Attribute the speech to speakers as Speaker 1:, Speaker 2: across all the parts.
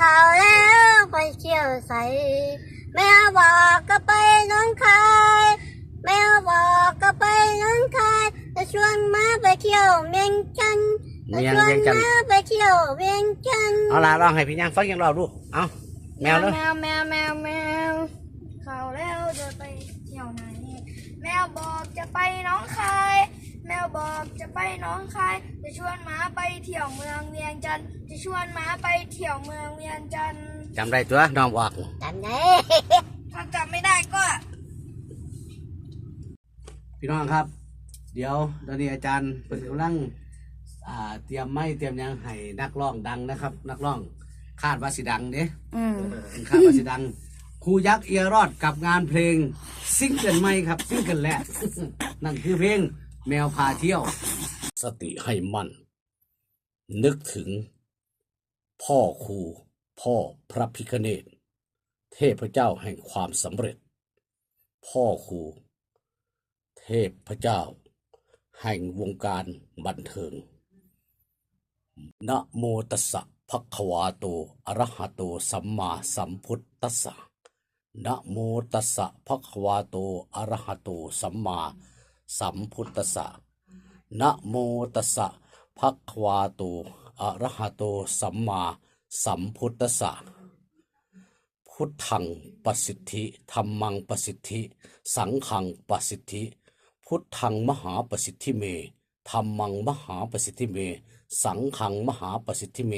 Speaker 1: ข้าวแล้วไปเที่ยวใส แม่บอกก็ไปน้องคายแม่บอกก็ไปน้องคายจะชวนมาไปเที่ยวเมียงจันทน์จะ
Speaker 2: เมียง
Speaker 1: ชวน
Speaker 2: เวียงจันทน์
Speaker 1: มาไปเที่ยวเวียงจันทน์
Speaker 2: เอาล่ะลองให้พี่ยังฟังยังเราดูเอาแมวเลย
Speaker 3: แมวแมวแมวแมวเขาแล้วจะไปเที่ยวไหน แมวบอกจะไปหน้องคาย แมวบอกจะไปหน้องคาย จะชวนหมาไปเที่ยวเมืองเวียงจันทร์จะชวนหมาไปเที่ยวเมืองเวียงจันทร์
Speaker 2: จำได้ตัวน้องบอก
Speaker 1: จำได้
Speaker 3: ถ้าจำไม่ได้ก็
Speaker 2: พี่น้องครับ เดี๋ยวตอนนี้อาจารย์เป็นกำลังอ่าเตรียมไม้เตรียมหยังให้นักร้องดังนะครับ นักร้องคาดว่าสิดังเด้
Speaker 3: อืม
Speaker 2: คาดว่าสิดังครูยักษ์เอียรอดกับงานเพลงซิงเกิลใหม่ครับซิงเกิลแรกนั่นคือเพลง แมวพาเที่ยว สติให้มั่น นึกถึง พ่อครูพ่อพระพิคเนตเทพเจ้าแห่งความสำเร็จ พ่อครูเทพเจ้า แห่งวงการบันเทิงนะโมตัสสะภะคะวาโตอะระหะโตสัมมาสัมพุทธัสสะนะโมตัสสะภะคะวาโตอะระหะโตสัมมา สัมพุทธสะนะโมตัสสะภะควาโตอะระหะโตสัมมาสัมพุทธสะพุทธังปสิทธิธรรมังปสิทธิ สังฆังปสิทธิ พุทธังมหาปสิทธิเมธรรมังมหาปสิทธิเม สังฆังมหาปสิทธิเม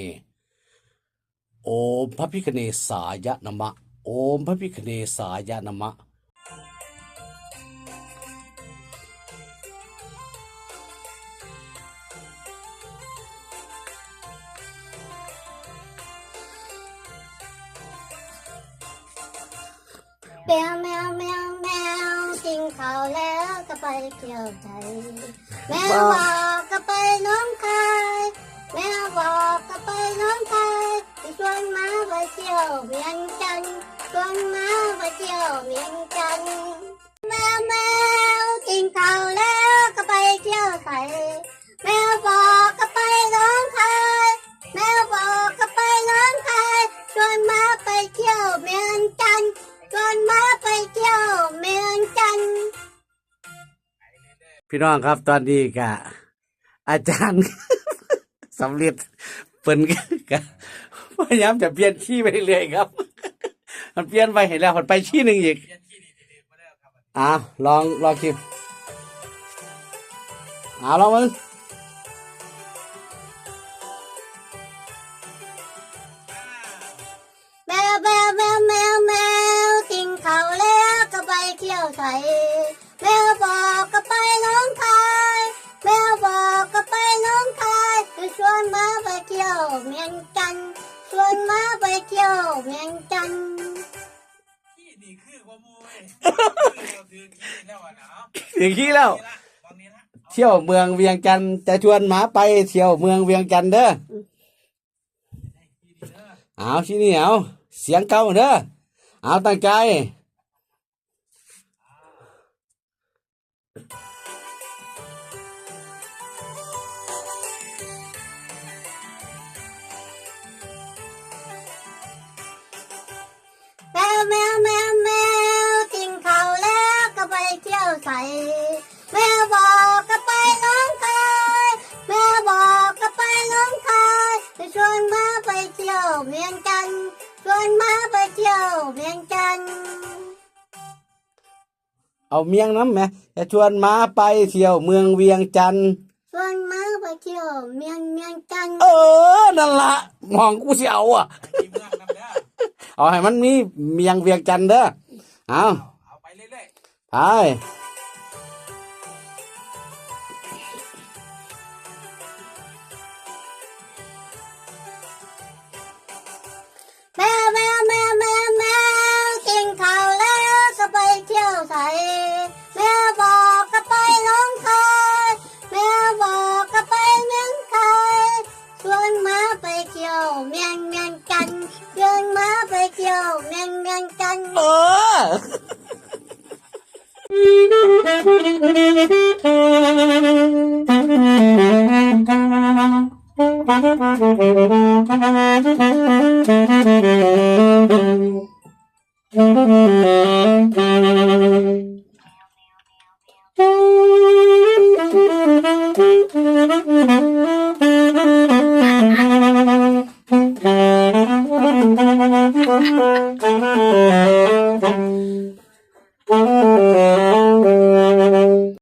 Speaker 2: โอมพระพิคเนสายะนมะ โอมพระพิคเนสายะนมะ
Speaker 1: แมวแมวแมวแมวกินข้าวแล้วก็ไปเที่ยวไทยแมวบอกก็ไปน้องคายแมวบอกก็ไปน้องคายชวนมาไปเที่ยวเวียงจันชวนมาไปเที่ยวเวียงจันแมวแมวกินข้าวแล้วก็ไปเที่ยวไทยแมวบอกก็ไปน้องคายแมวบอกก็ไปน้องคายชวนมาไปเที่ยวเวีย
Speaker 2: พี่น้องครับตอนนี้กะอาจารย์ สำเร็จเปิ่นกะพยายามจะเปลี่ยนที่ไปเรื่อยๆครับ มันเปลี่ยนไปเห็นแล้วมันไปที่หนึ่งอีกอ่าวลองลองคิดอ่าลองมึง
Speaker 1: แมวแมวแมวแมวแมวกินข้าแล้วก็ไปเที่ยวไทย วนมาไปเที่ยวเมืองจันทน์ชวนมาไปเที่ยวเมืองจันทน์
Speaker 4: ที่นี่คือว่ามูเว้ยคือที่แล้วอะเนาะ
Speaker 2: ถึงที่แล้ว
Speaker 4: ตอนนี้ละ
Speaker 2: เที่ยวเมืองเวียงจันทร์จะชวนหมาไปเที่ยวเมืองเวียงจันทร์เด้อเอาที่นี่เอาเสียงเก่าเด้อเอาตั้งใจ
Speaker 1: แมวแมวแมวแมวกินข้าวแล้วก็ไปเที่ยวไทยแมวบอกก็ไปน้องคายแมวบอกก็ไปน้องคายจะชวนมาไปเที่ยวเมืองจันทน์ชวนมาไปเที่ยวเมืองจันทน์
Speaker 2: เอาเมียงน้ำไหมจะชวนหมาไปเที่ยวเมืองเวียงจันทร์
Speaker 1: ชวนมาไปเที่ยวเมืองเมืองจันทน์
Speaker 2: เออนั่นละมองกูสิเอาอะ
Speaker 4: เอา
Speaker 2: ให้มันมีเมียงเวียงจันทร์เด้อเอา
Speaker 4: เอาไปเรื่อย
Speaker 2: ไป
Speaker 1: แมวแมวแมวแมวแมวกินข้าวแล้วก็ไปเที่ยวไทยแมวบอกก็ไปน้องคายแมวบอกก็ไปเมืองไทยชวนมาไปเที่ยวเมือง chiều nhanh
Speaker 2: nhanh chân ờ
Speaker 1: Thank you.